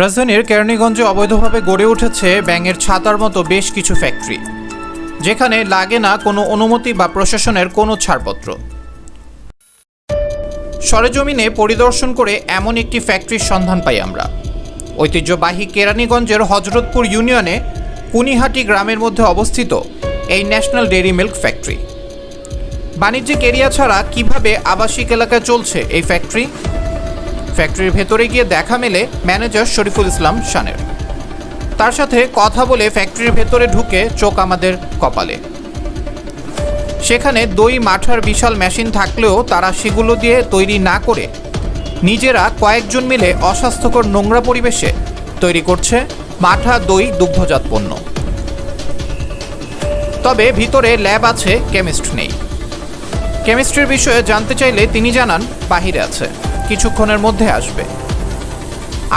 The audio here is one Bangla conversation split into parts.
রাজধানীর কেরানীগঞ্জে অবৈধভাবে গড়ে উঠেছে ব্যাঙের ছাতার মতো বেশ কিছু ফ্যাক্টরি, যেখানে লাগে না কোনো অনুমতি বা প্রশাসনের কোনো ছাড়পত্র। সরেজমিনে পরিদর্শন করে এমন একটি ফ্যাক্টরির সন্ধান পাই আমরা। ঐতিহ্যবাহী কেরানীগঞ্জের হজরতপুর ইউনিয়নে কুনিহাটি গ্রামের মধ্যে অবস্থিত এই ন্যাশনাল ডেইরি মিল্ক ফ্যাক্টরি। বাণিজ্যিক এরিয়া ছাড়া কীভাবে আবাসিক এলাকায় চলছে এই ফ্যাক্টরি ফ্যাক্টরির ভেতরে গিয়ে দেখা মেলে ম্যানেজার শরীফুল ইসলাম শানের। তার সাথে কথা বলে ফ্যাক্টরির ভেতরে ঢুকে চোখ আমাদের কপালে। সেখানে দই মাঠার বিশাল মেশিন থাকলেও তারা সেগুলো দিয়ে তৈরি না করে নিজেরা কয়েকজন মিলে অস্বাস্থ্যকর নোংরা পরিবেশে তৈরি করছে মাঠা দই দুগ্ধজাত পণ্য। তবে ভিতরে ল্যাব আছে, কেমিস্ট নেই। কেমিস্ট্রির বিষয়ে জানতে চাইলে তিনি জানান, বাহিরে আছে। কিছুক্ষণের মধ্যে আসবে।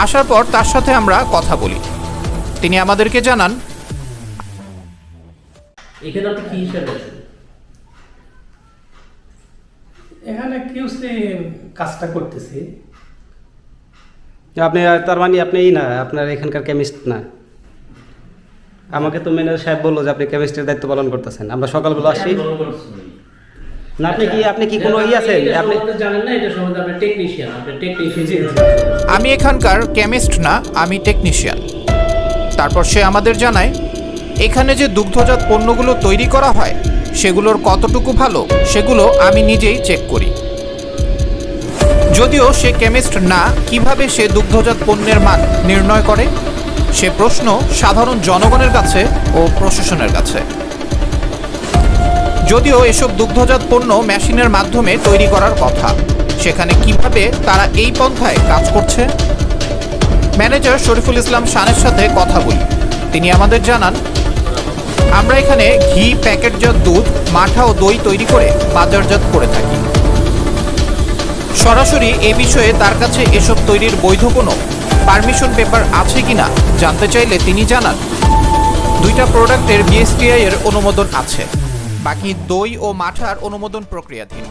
আসার পর তার সাথে আমরা কথা বলি। তিনি আমাদেরকে জানান এখানে আপনি কি হিসাবে এখানে কিউসি কাজটা করতেছি। আপনি তার মানে আপনি না আপনার এখানকার কেমিস্ট না? আমাকে তো ম্যানেজার সাহেব বলল যে আপনি কেমিস্ট্রির দায়িত্ব পালন করতেছেন। আমরা সকালবেলা আসি। করছেন? না আপনি কি আপনি কি কোনো ই আছেন? আপনি জানেন না এটা সম্বন্ধে আপনি টেকনিশিয়ান আপনি টেকনিশিয়ান আমি এখানকার কেমিস্ট না আমি টেকনিশিয়ান তারপর সে আমাদের জানায় এখানে যে দুগ্ধজাত পণ্যগুলো তৈরি করা হয় সেগুলোর কতটুকু ভালো সেগুলো আমি নিজেই চেক করি। যদিও সে কেমিস্ট না কীভাবে সে দুগ্ধজাত পণ্যের মান নির্ণয় করে? সে প্রশ্ন সাধারণ জনগণের কাছে ও প্রশাসনের কাছে। যদিও এসব দুগ্ধজাত পণ্য মেশিনের মাধ্যমে তৈরি করার কথা, সেখানে কীভাবে তারা এই পন্থায় কাজ করছে? ম্যানেজার শরীফুল ইসলাম শানের সাথে কথা বলি। তিনি আমাদের জানান, আমরা এখানে ঘি, প্যাকেটজাত দুধ, মাঠা ও দই তৈরি করে বাজারজাত করে থাকি। সরাসরি এ বিষয়ে তার কাছে এসব তৈরির বৈধ কোনো পারমিশন পেপার আছে কিনা জানতে চাইলে তিনি জানান, দুইটা প্রোডাক্টের বিএসটিআই এর অনুমোদন আছে। বাকি দই ও মাঠার অনুমোদন প্রক্রিয়াধীন।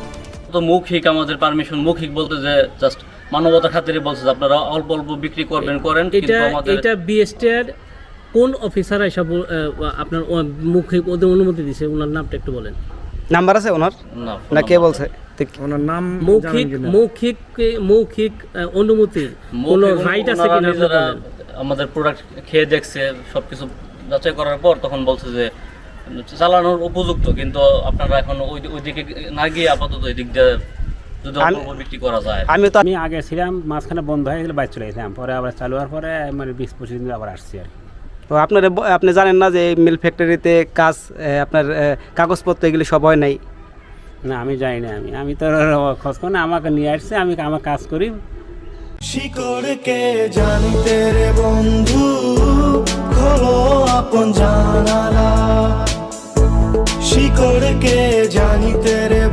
তো মৌখিক আমাদের পারমিশন মৌখিক বলতে যে জাস্ট মানবতার খাতিরে বলছে যে আপনারা অল্প অল্প বিক্রি করবেন করেন কিন্তু এটা আমাদের এটা বিএসটিআর কোন অফিসার এসব আপনার ও- মুখে ওদের অনুমতি দিছে ওনার নামটা একটু বলেন। নাম্বার আছে ওনার? না কে বলছে? ওনার নাম মৌখিক মৌখিক মৌখিক অনুমতি কোন রাইট আছে কিনা। আমাদের প্রোডাক্ট খেয়ে দেখছে সবকিছু যাচাই করার পর তখন বলছে যে চালানোর উপযুক্ত কিন্তু আপনারা এখন ওই দিকে না গিয়ে আপাতত ওই দিক দিয়ে যদি আমি- বিক্রি করা যায়। আমি তো আমি আগে ছিলাম মাঝখানে বন্ধ হয়ে গেলে বাইরে চলে গেছিলাম। পরে আবার চালু হওয়ার পরে মানে বিশ পঁচিশ দিন আবার আসছি আর তো আপনার আপনি জানেন না যে এই মিল ফ্যাক্টরিতে কাজ আপনার কাগজপত্র এগুলি সব হয় নাই? না আমি যাই না আমি। আমি তো খোঁজ করে আমাকে নিয়ে আসছে আমি আমার কাজ করি। শিকড়কে জানিতে রে বন্ধু। খোলো আপন জানালা। শিকড়কে জানিতে রে